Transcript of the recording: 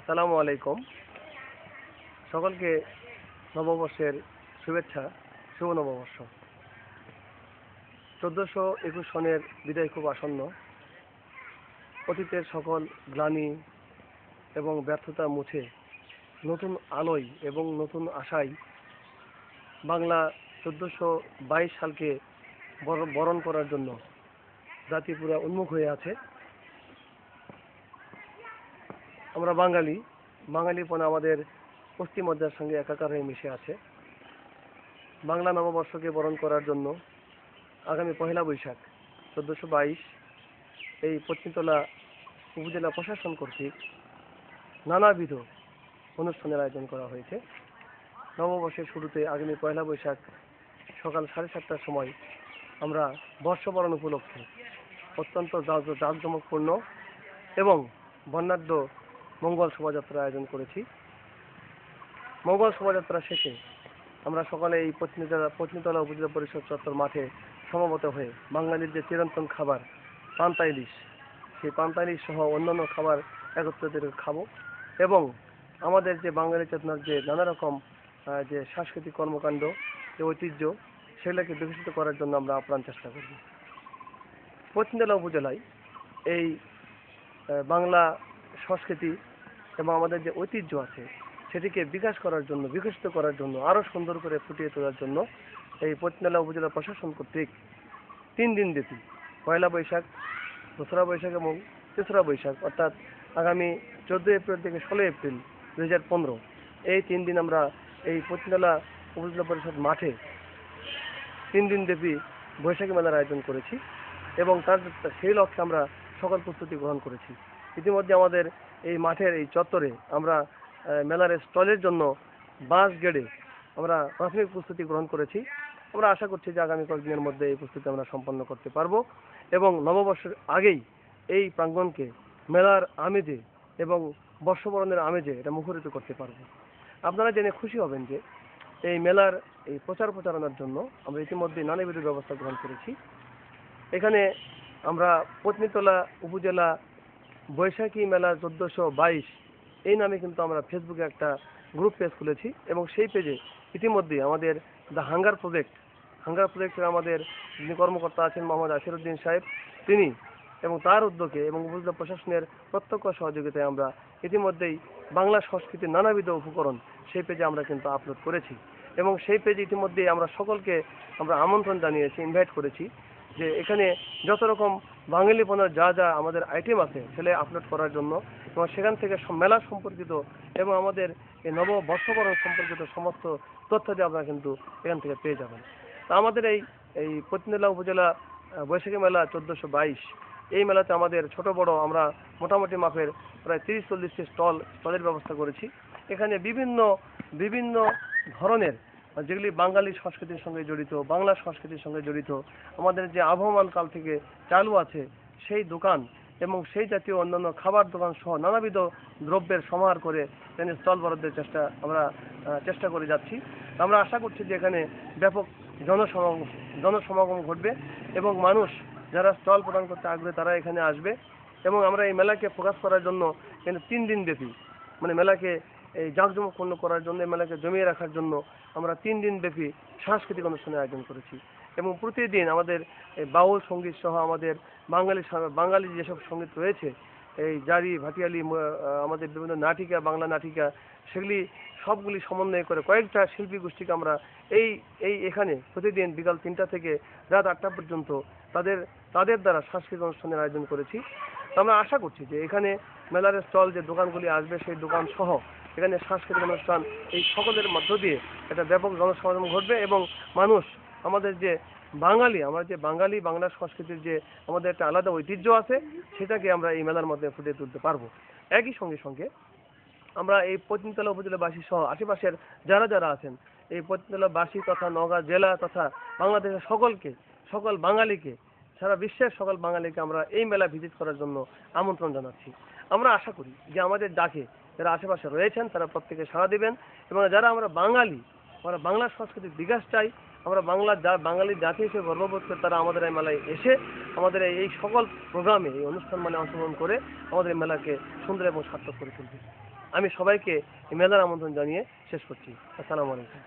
আসসালামু আলাইকুম। সকলকে নববর্ষের শুভেচ্ছা, শুভ নববর্ষ। চোদ্দোশো একুশ সনের বিদায় খুব আসন্ন। অতীতের সকল গ্লানি এবং ব্যর্থতা মুছে নতুন আলোয় এবং নতুন আশায় বাংলা চোদ্দোশো বাইশ সালকে বর- বরণ করার জন্য জাতি পুরা উন্মুখ হয়ে আছে। আমরা বাঙালি। বাঙালিপনা আমাদের পশ্চিমবঙ্গের সঙ্গে একাকার হয়ে মিশে আছে। বাংলা নববর্ষকে বরণ করার জন্য আগামী পহেলা বৈশাখ, চোদ্দোশো বাইশ, এই পশ্চিমতলা উপজেলা প্রশাসন কর্তৃক নানাবিধ অনুষ্ঠানের আয়োজন করা হয়েছে। নববর্ষের শুরুতে আগামী পয়লা বৈশাখ সকাল সাড়ে সাতটার সময় আমরা বর্ষবরণ উপলক্ষে অত্যন্ত জাঁক- জাঁকজমকপূর্ণ এবং বর্ণাঢ্য মঙ্গল শোভাযাত্রার আয়োজন করেছি। মঙ্গল শোভাযাত্রা শেষে আমরা সকালে এই পত্নীতলা পত্নীতলা উপজেলা পরিষদ চত্বর মাঠে সমবেত হয়ে বাঙালির যে চিরন্তন খাবার, পান্তা ইলিশ, সেই পান্তা ইলিশ সহ অন্যান্য খাবার একত্রিত খাব এবং আমাদের যে বাঙালি চেতনার যে নানা রকম যে সাংস্কৃতিক কর্মকাণ্ড, যে ঐতিহ্য, সেগুলোকে বিকশিত করার জন্য আমরা আপ্রাণ চেষ্টা করব। পশ্চিমজেলা উপজেলায় এই বাংলা সংস্কৃতি এবং আমাদের যে ঐতিহ্য আছে, সেটিকে বিকাশ করার জন্য, বিকশিত করার জন্য আরও সুন্দর করে ফুটিয়ে তোলার জন্য এই পশ্চিমজেলা উপজেলা প্রশাসন কর্তৃক তিন দিন ব্যাপী পয়লা বৈশাখ, দোসরা বৈশাখ এবং তেসরা বৈশাখ, অর্থাৎ আগামী চোদ্দোই এপ্রিল থেকে ষোলোই এপ্রিল দু হাজার পনেরো, এই তিন দিন আমরা এই পশ্চিমজেলা উপজেলা পরিষদ মাঠে তিন দিন ব্যাপী বৈশাখী মেলার আয়োজন করেছি এবং তার সেই লক্ষ্যে আমরা সকল প্রস্তুতি গ্রহণ করেছি। ইতিমধ্যে আমাদের এই মাঠের এই চত্বরে আমরা মেলার স্টলের জন্য বাঁশ গেড়ে আমরা প্রাথমিক প্রস্তুতি গ্রহণ করেছি। আমরা আশা করছি যে আগামী কয়েকদিনের মধ্যে এই প্রস্তুতি আমরা সম্পন্ন করতে পারব এবং নববর্ষের আগেই এই প্রাঙ্গণকে মেলার আমেজে এবং বর্ষবরণের আমেজে এটা মুখরিত করতে পারব। আপনারা জেনে খুশি হবেন যে এই মেলার এই প্রচার প্রচারণার জন্য আমরা ইতিমধ্যে নানাবিধ ব্যবস্থা গ্রহণ করেছি। এখানে আমরা পত্নীতলা উপজেলা বৈশাখী মেলা চোদ্দোশো বাইশ। এই নামে কিন্তু আমরা ফেসবুকে একটা গ্রুপ পেজ খুলেছি এবং সেই পেজে ইতিমধ্যে আমাদের দ্য হাঙ্গার প্রজেক্ট হাঙ্গার প্রজেক্টের আমাদের যিনি কর্মকর্তা আছেন মোহাম্মদ আসিরুদ্দিন সাহেব, তিনি এবং তার উদ্যোগে এবং উপজেলা প্রশাসনের প্রত্যক্ষ সহযোগিতায় আমরা ইতিমধ্যেই বাংলা সংস্কৃতির নানাবিধ উপকরণ সেই পেজে আমরা কিন্তু আপলোড করেছি। এবং সেই পেজে ইতিমধ্যেই আমরা সকলকে আমরা আমন্ত্রণ জানিয়েছি ইনভাইট করেছি। যে এখানে যত রকম বাঙালিপনার যা যা আমাদের আইটেম আছে ছেলে আপলোড করার জন্য এবং সেখান থেকে মেলা সম্পর্কিত এবং আমাদের এই নব বর্ষবরণ সম্পর্কিত সমস্ত তথ্যাদি আপনারা কিন্তু এখান থেকে পেয়ে যাবেন। তা আমাদের এই এই পত্নীলা উপজেলা বৈশাখী মেলা চোদ্দোশো বাইশ, এই মেলাতে আমাদের ছোট বড় আমরা মোটামুটি মাপের প্রায় তিরিশ চল্লিশটি স্টল, স্টলের ব্যবস্থা করেছি। এখানে বিভিন্ন বিভিন্ন ধরনের যেগুলি বাঙালি সংস্কৃতির সঙ্গে জড়িত, বাংলা সংস্কৃতির সঙ্গে জড়িত, আমাদের যে আবহমান কাল থেকে চালু আছে, সেই দোকান এবং সেই জাতীয় অন্যান্য খাবার দোকান সহ নানাবিধ দ্রব্যের সমাহার করে এখানে স্টল বরাদ্দের চেষ্টা, আমরা চেষ্টা করে যাচ্ছি। আমরা আশা করছি যে এখানে ব্যাপক জনসমাগম জনসমাগম ঘটবে এবং মানুষ যারা স্টল প্রদান করতে আগ্রহী তারা এখানে আসবে এবং আমরা এই মেলাকে ফোকাস করার জন্য এখানে তিন দিন ব্যাপী মানে মেলাকে এই জাঁকজমক জাঁকজমকপূর্ণ করার জন্য এই মেলাকে জমিয়ে রাখার জন্য আমরা তিন দিন ব্যাপী সাংস্কৃতিক অনুষ্ঠানের আয়োজন করেছি। এবং প্রতিদিন আমাদের বাউল সংগীত সহ আমাদের বাঙালি বাঙালি যেসব সংগীত রয়েছে, এই জারি, ভাটিয়ালি আমাদের বিভিন্ন নাটিকা, বাংলা নাটিকা, সেগুলি সবগুলি সমন্বয় করে কয়েকটা শিল্পী গোষ্ঠীকে আমরা এই এই এখানে প্রতিদিন বিকাল তিনটা থেকে রাত আটটা পর্যন্ত তাদের তাদের দ্বারা সাংস্কৃতিক অনুষ্ঠানের আয়োজন করেছি। আমরা আশা করছি যে এখানে মেলার স্টল যে দোকানগুলি আসবে, সেই দোকান সহ এখানে সাংস্কৃতিক অনুষ্ঠান, এই সকলের মধ্য দিয়ে একটা ব্যাপক জনসমাগম ঘটবে এবং মানুষ, আমাদের যে বাঙালি, আমরা যে বাঙালি বাংলা সংস্কৃতির যে আমাদের একটা আলাদা ঐতিহ্য আছে, সেটাকে আমরা এই মেলার মধ্যে ফুটিয়ে তুলতে পারব। একই সঙ্গে সঙ্গে আমরা এই পত্নীতলা উপজেলাবাসী সহ আশেপাশের যারা যারা আছেন, এই পত্নীতলাবাসী তথা নওগাঁ জেলা তথা বাংলাদেশের সকলকে, সকল বাঙালিকে, সারা বিশ্বের সকল বাঙালিকে আমরা এই মেলা ভিজিট করার জন্য আমন্ত্রণ জানাচ্ছি। আমরা আশা করি যে আমাদের ডাকে যারা আশেপাশে রয়েছেন তারা প্রত্যেকে সাড়া দিবেন এবং যারা আমরা বাঙালি, আমরা বাংলা সংস্কৃতির বিকাশ চাই, আমরা বাংলা বাঙালি জাতি হিসেবে গর্ববোধ করে তারা আমাদের এই মেলায় এসে আমাদের এই- সকল প্রোগ্রামে এই অনুষ্ঠান মানে অংশগ্রহণ করে আমাদের মেলাকে সুন্দর এবং সার্থক করে তুলবে। আমি সবাইকে এই মেলার আমন্ত্রণ জানিয়ে শেষ করছি। আসসালামু আলাইকুম।